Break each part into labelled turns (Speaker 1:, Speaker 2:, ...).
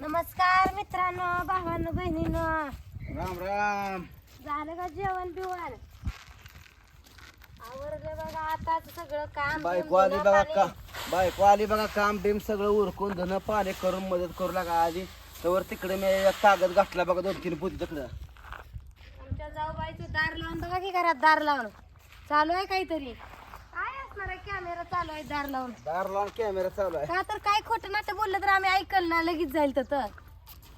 Speaker 1: नमस्कार मित्रांनो भावांनो बहिणींनो.
Speaker 2: राम राम.
Speaker 1: झालं का जेवण बिवण? आवरलं बघा आताच सगळं काम
Speaker 2: बायको आली बघा. का बायको आली बघा काम बिम सगळं उरकून धन पाणी करून मदत करू लागा आधी तर तिकडे मी एक कागद घातला बघा दोन तीन पुती तिकडं.
Speaker 1: आमच्या जाऊबाईचं दार लावून बघा की घरात दार लावून. चालू आहे काहीतरी? असणार आहे कॅमेरा चालू आहे दार लावून.
Speaker 2: दार लावून कॅमेरा चालू आहे.
Speaker 1: का तर काय खोटं नाटक बोललं तर आम्ही ऐकल ना लगेच जाईल तर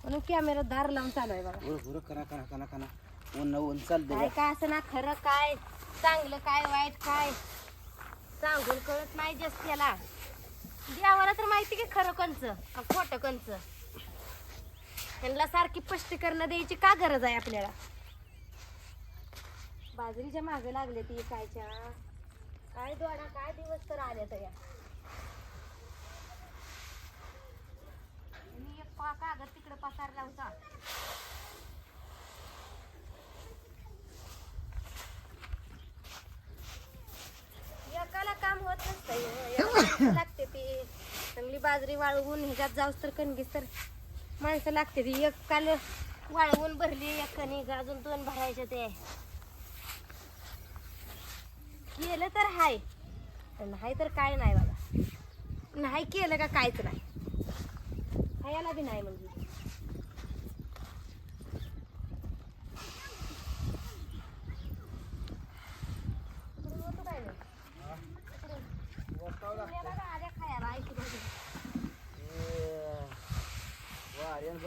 Speaker 1: म्हणून कॅमेरा दार लावून चालू आहे बघा.
Speaker 2: करा करा करा करा. ऊन ऊन
Speaker 1: काय काय असं ना खरं काय चांगलं काय वाईट काय? सांगून कळत नाही जस त्याला देवाला तर माहिती की खरं कंच खोटं कंच त्यांना सारखी स्पष्टीकरण द्यायची का गरज आहे आपल्याला? बाजरीच्या मागे लागले ती कायच्या काय दोडा काय दिवस तर आले तर या. मी एक कागद तिकडे पसारला होता. एकाला काम होत नसतं लागते ती. चांगली बाजरी वाळवून ह्याच्यात जाऊस तर कणगीस तर माणसं लागते ती. एक काल वाळवून भरली एक कणिक अजून दोन भरायचे ते. केलं तर हाय. नाही तर काय नाही बघा नाही केलं का कायच नाही. खायला बी नाही म्हणजे बघा,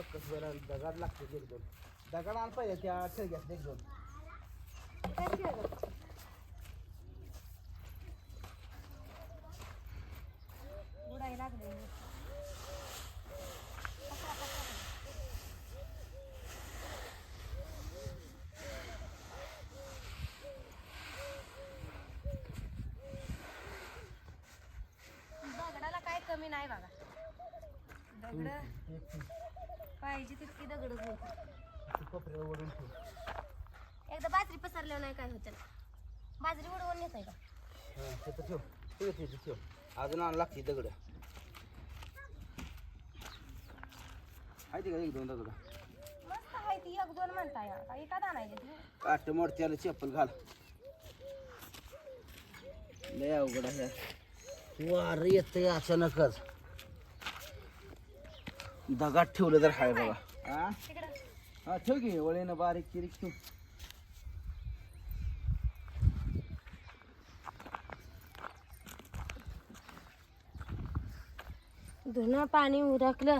Speaker 2: कसं दगड लागते एक दोन. दगड आण पाहिजे त्या ठेग्यात एक दोन
Speaker 1: काय केलं? बुडायला लागले दगडाला काय कमी नाही बघा दगड पाहिजे तितकी
Speaker 2: ठेव
Speaker 1: एकदा बाजरी पसरल्यावर नाही काय होतं बाजरी उडवून येत आहे का?
Speaker 2: हा, तिथं ठेव ठेव तिथं ठेव अजून आण लागते दगड. आहे का एक दोन दगड?
Speaker 1: मस्त आहे ती एक दोन म्हणताय एका आणायची ती.
Speaker 2: काट मोडत्याला चप्पल घाल. लय अवघड आहे. वार येते अचानकच. दगात ठेवलं तर हाय बघा. हा?
Speaker 1: तिकडं
Speaker 2: हा ठेव की वळीनं बारीक चिरीक ठेव.
Speaker 1: धुणं पाणी उरकलं.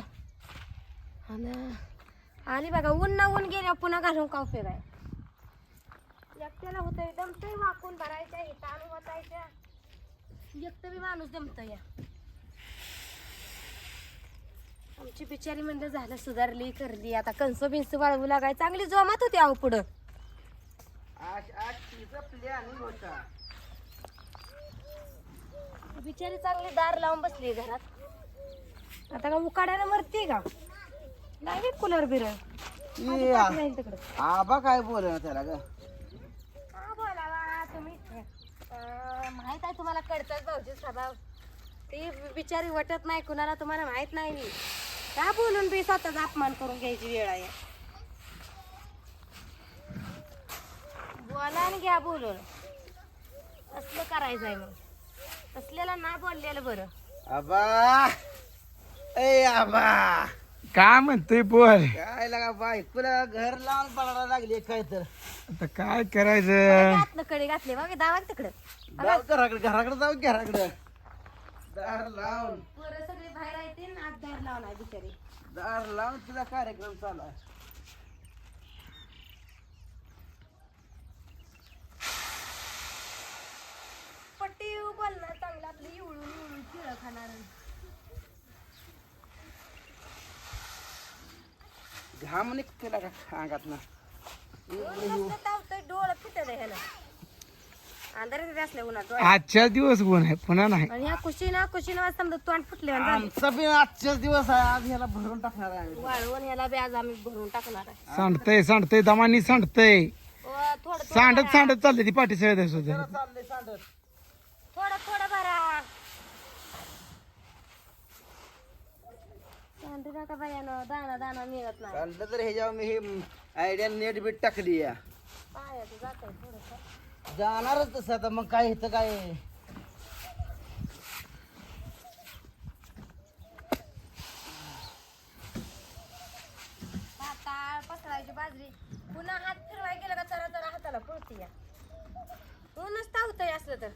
Speaker 1: आणि आली बघा ऊन ना ऊन गेल्या पुन्हा घालून का आहे एकट्याला होतंय दमतंय वाकून भरायच्या हे ताण वाचायच्या एकटं बी माणूस दमतंय. या आमची बिचारी म्हणलं झालं सुधारली करली. आता कणस बिंस वाळवू लागाय चांगली जोमात होती अहो पुढं.
Speaker 2: आज आज तिचा प्लॅनिंग होता.
Speaker 1: बिचारी चांगली दार लावून बसली घरात. आता का उकाड्यानं मरते का? नाही कुलर बिर.
Speaker 2: ये आ-
Speaker 1: तिकडं.
Speaker 2: आबा काय बोल त्याला ग?
Speaker 1: बोलावा तुम्ही? अं, माहीत आहे तुम्हाला कडचाच भाऊजी स्वभाव. ती बिचारी वटत नाही कुणाला तुम्हाला माहीत नाही. का बोलून बी स्वतःचा अपमान करून घ्यायची वेळ आहे? बोला आणि घ्या बोलून. असलं करायचं आहे मग? असलेलं ना बोललेलं बरं.
Speaker 2: आबा! ए आबा!
Speaker 3: काय म्हणतोय बोल?
Speaker 2: काय लागा बायकोला घर लावून पडायला लागली काय तर.
Speaker 3: आता काय करायचं?
Speaker 1: घातलं कडे घातले बघ दावा तिकडं.
Speaker 2: जाऊ घराकडे घराकडे जाऊ घराकडे. दार लावून.
Speaker 1: पोरं सगळे बाहेर येतील बिचारी.
Speaker 2: दार लावून तुझा कार्यक्रम चालू आहे.
Speaker 1: पट्टी बोलणार चांगलं आपलं इवळून इवळून खिळ खाणार
Speaker 2: घाम निघते लागा अंगात ना
Speaker 1: डोळं फिटत आहे ह्याला. अंधारात असल्या उन्हात डोळ्यात.
Speaker 3: आजच्या दिवस ऊन आहे पुन्हा नाही.
Speaker 1: आणि ह्या कुशीना कुशीना वाजता समजा तोंड फुटले
Speaker 2: आमचा बी आजच्याच दिवस आहे आज ह्याला भरून टाकणार आहे.
Speaker 1: वाळवून ह्याला बी आज आम्ही भरून टाकणार आहे.
Speaker 3: सांडतय सांडतय दमानी सांडतय.
Speaker 1: ओ, थोडं
Speaker 3: सांडत. सांडत चालले ती पाठी सगळ्या सुद्धा
Speaker 2: चाललंय सांडत.
Speaker 1: थोडं थोडं भरा भांडू नका बायानं दाना दाना मिळत नाही.
Speaker 2: चाललं तर ह्याच्यावर मी हे आयडिया नेट बीट टाकली या.
Speaker 1: पायाचं जात आहे थोडंसं.
Speaker 2: जाणारच तसं आता मग काय इथं काय?
Speaker 1: पाताळ पसरायची बाजरी. पुन्हा हात फिरवाय गेलं का चरा चरा हाताला पळती या. ऊनच तावतंय असलं तर.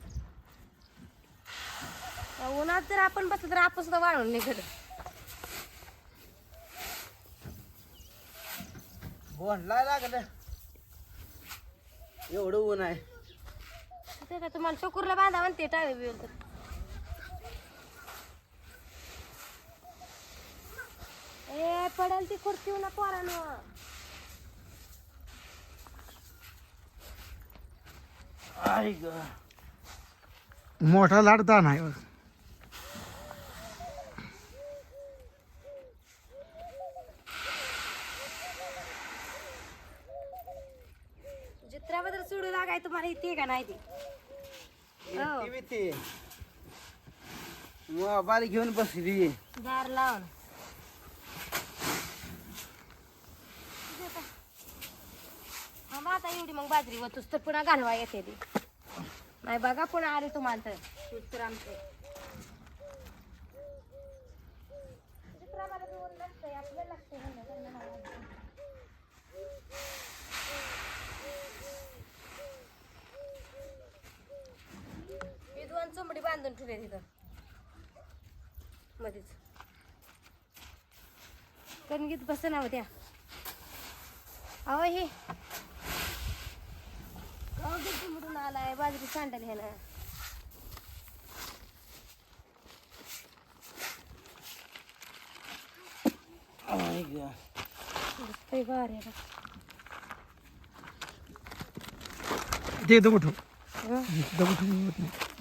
Speaker 1: या उन्हात जर आपण बसलं तर आपण सुद्धा वाळून निघत
Speaker 2: बोंडला लागलं. एवढं ऊन आहे.
Speaker 1: ते का तुम्हाला चोकूरला बांधा म्हणते टाळे बिळ तर ए पडेल ती खुर्ची ना
Speaker 2: आई ग
Speaker 3: मोठा लाडता नाही बघ.
Speaker 1: चित्राबद्दल सोडू लागाय तुम्हाला इथे का नाही ती.
Speaker 2: टीव्ही ते मोबाईल घेऊन बसली.
Speaker 1: दार लावून. हा मग आता एवढी मग बाजरी वतूस तर पुन्हा घालवा येते ती. नाही बघा पुन्हा आले तुम्हाला तर. चित्र आमचे चित्रामध्ये बी ऊन नसतंय, आपल्याला लागतंय म्हणलं, त्यांना नाही लागत. मी दोन चुंबडी बांधून ठेवले तिथं. मध्येच. कणगीत बस ना त्या. अहो हे. अगदी चिमडून आलाय बाजरी सांडल हे ना. आहे
Speaker 3: ते दगड. दगड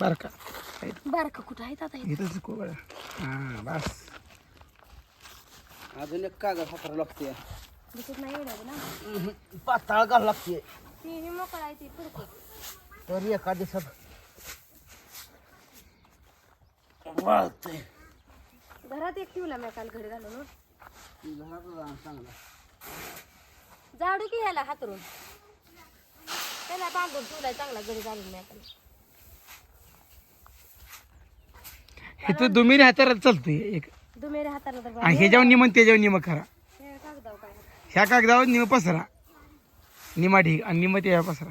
Speaker 3: बारका.
Speaker 1: बारकं कुठं आहेत आता हे?
Speaker 3: इथंच कोबळा हा बस.
Speaker 2: अजून एक कागद हाताला लागते
Speaker 1: दिसत नाही एवढं ना?
Speaker 2: पाताळ घाल लागते
Speaker 1: ती मोकळा आहे ती पुढची
Speaker 2: तर एका दिवसात वाळतंय.
Speaker 1: घरात एक ठेवला मी काल घरी घालून.
Speaker 2: घरात चांगला.
Speaker 1: जाडू की ह्याला हातरून. त्याला बांधून ठेवलाय चांगला घरी घालून मी काल
Speaker 3: इथं दुमिरी हाताला चालते एक.
Speaker 1: दुमेरे हाताला तर
Speaker 3: आणि ह्याच्यावर निम आणि त्याच्यावर निम
Speaker 1: हे काय?
Speaker 3: ह्या कागदावर निम पसरा. निमा ढीग आणि निम त्याच्यावर पसरा.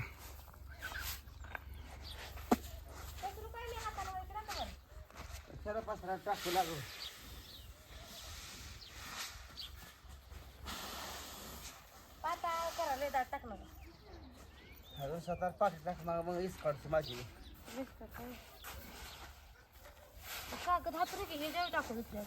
Speaker 1: पाताळ करा लय दाट टाक नका
Speaker 2: अजून स्वतः पाठी टाक मग मग इस काढते माझी
Speaker 1: दिसतं काय कागद हातरू की हे जेव टाकू दुसऱ्या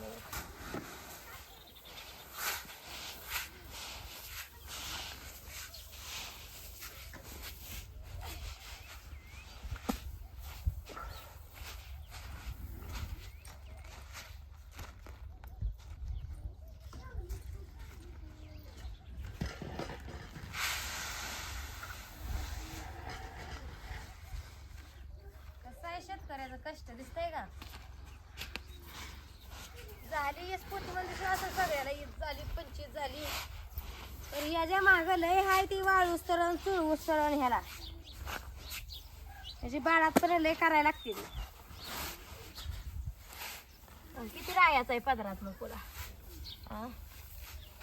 Speaker 1: आहे शेतकऱ्याचं कष्ट दिसतंय का? झाली स्फूर्ती म्हणजे असं सगळ्याला ईद झाली पंचवीस झाली. तर ह्याच्या मागं लय हाय ती वाळू तरण चुळूस तरण ह्याला. त्याची बाळात पण लय करायला लागते ती. किती रायाचा आहे पदरात मग तुला हा